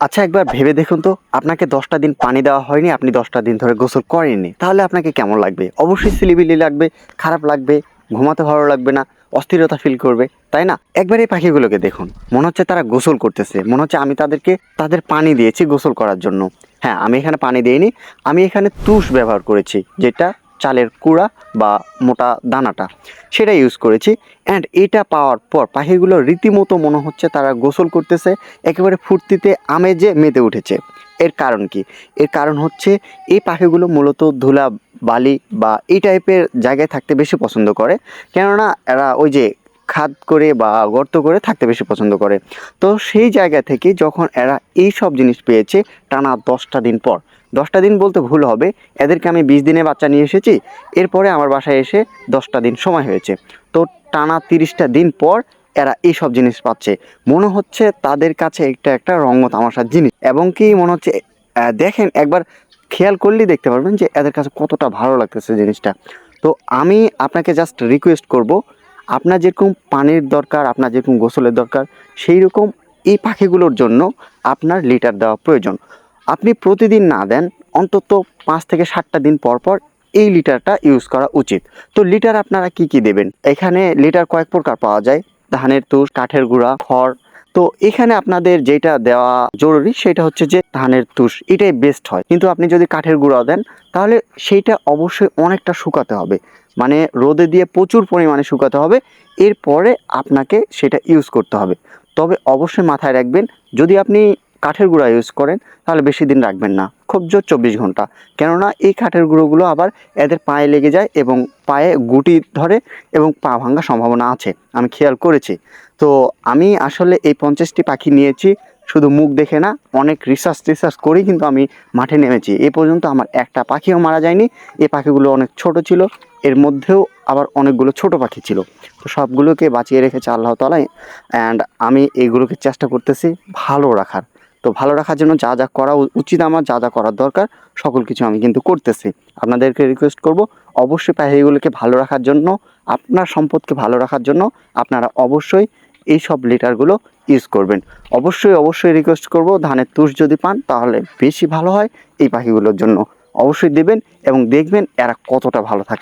আচ্ছা একবার ভেবে দেখুন তো। আপনাকে দশটা দিন পানি দেওয়া হয়নি, আপনি দশটা দিন ধরে গোসল করেননি। তাহলে আপনাকে কেমন লাগবে? অবশ্যই সিলিবিলি লাগবে, খারাপ লাগবে, ঘুমাতে ভালো লাগবে না, অস্থিরতা ফিল করবে, তাই না? একবার এই পাখিগুলোকে দেখুন। মনে হচ্ছে তারা গোসল করতেছে, মনে হচ্ছে আমি তাদেরকে, তাদের পানি দিয়েছি গোসল করার জন্য। হ্যাঁ আমি এখানে পানি দিইনি, আমি এখানে তুষ ব্যবহার করেছি, যেটা চালের কুড়া বা মোটা দানাটা। সেটা ইউজ করেছি অ্যান্ড এটা পাওয়ার পর পাখিগুলো রীতিমতো মনে হচ্ছে তারা গোসল করতেছে, একেবারে ফুর্তিতে আমেজে মেতে উঠেছে। এর কারণ কি? এর কারণ হচ্ছে এই পাখিগুলো মূলত ধুলা বালি বা এই টাইপের জায়গায় থাকতে বেশি পছন্দ করে। কেননা এরা ওই যে খাদ করে বা গর্ত করে থাকতে বেশি পছন্দ করে। তো সেই জায়গা থেকে যখন এরা এই সব জিনিস পেয়েছে টানা দশটা দিন পর। দশটা দিন বলতে ভুল হবে, এদেরকে আমি বিশ দিনে বাচ্চা নিয়ে এসেছি, এরপরে আমার বাসায় এসে দশটা দিন সময় হয়েছে। তো টানা তিরিশটা দিন পর এরা এই সব জিনিস পাচ্ছে। মনে হচ্ছে তাদের কাছে একটা একটা রঙ্গ তামাশার জিনিস। এবং কি মনে হচ্ছে দেখেন একবার খেয়াল করলেই দেখতে পারবেন যে এদের কাছে কতটা ভালো লাগতেছে জিনিসটা। তো আমি আপনাকে জাস্ট রিকোয়েস্ট করব আপনার যেরকম পানির দরকার, আপনার যেরকম গোসলের দরকার সেই রকম এই পাখিগুলোর জন্য আপনার লিটার দেওয়া প্রয়োজন। আপনি প্রতিদিন না দেন, অন্তত পাঁচ থেকে সাতটা দিন পর পর এই লিটারটা ইউজ করা উচিত। তো লিটার আপনারা কি কি দেবেন? এখানে লিটার কয়েক প্রকার পাওয়া যায়। ধানের তুষ, কাঠের গুঁড়া, খড়। তো এখানে আপনাদের যেটা দেওয়া জরুরি সেটা হচ্ছে যে ধানের তুষ, এটাই বেস্ট হয়। কিন্তু আপনি যদি কাঠের গুঁড়া দেন, তাহলে সেইটা অবশ্যই অনেকটা শুকাতে হবে। মানে রোদে দিয়ে প্রচুর পরিমাণে শুকাতে হবে। এরপরে আপনাকে সেটা ইউজ করতে হবে। তবে অবশ্যই মাথায় রাখবেন, যদি আপনি কাঠের গুঁড়া ইউজ করেন, তাহলে বেশি দিন রাখবেন না। খুব জোর চব্বিশ ঘণ্টা। কেননা এই কাঠের গুঁড়োগুলো আবার এদের পায়ে লেগে যায় এবং পায়ে গুটি ধরে এবং পা ভাঙার সম্ভাবনা আছে। আমি খেয়াল করেছি। তো আমি আসলে এই পঞ্চাশটি পাখি নিয়েছি, শুধু মুখ দেখে না, অনেক রিসার্চ টিসার্চ করেই কিন্তু আমি মাঠে নেমেছি। এ পর্যন্ত আমার একটা পাখিও মারা যায়নি। এই পাখিগুলো অনেক ছোট ছিল। এর মধ্যেও আবার অনেকগুলো ছোট পাখি ছিল। তো সবগুলোকে বাঁচিয়ে রেখেছে আল্লাহ তালাই অ্যান্ড আমি এইগুলোকে চেষ্টা করতেছি ভালো রাখার। তো ভালো রাখার জন্য যা যা করা উচিত আমার, যা যা করার দরকার, সকল কিছু আমি কিন্তু করতেছি। আপনাদেরকে রিকোয়েস্ট করব, অবশ্যই পাখিগুলোকে ভালো রাখার জন্য, আপনার সম্পদকে ভালো রাখার জন্য আপনারা অবশ্যই এই সব লিটারগুলো ইউজ করবেন। অবশ্যই অবশ্যই রিকোয়েস্ট করব, ধানের তুষ যদি পান তাহলে বেশি ভালো হয় এই পাখিগুলোর জন্য। অবশ্যই দেবেন এবং দেখবেন এরা কতটা ভালো থাকে।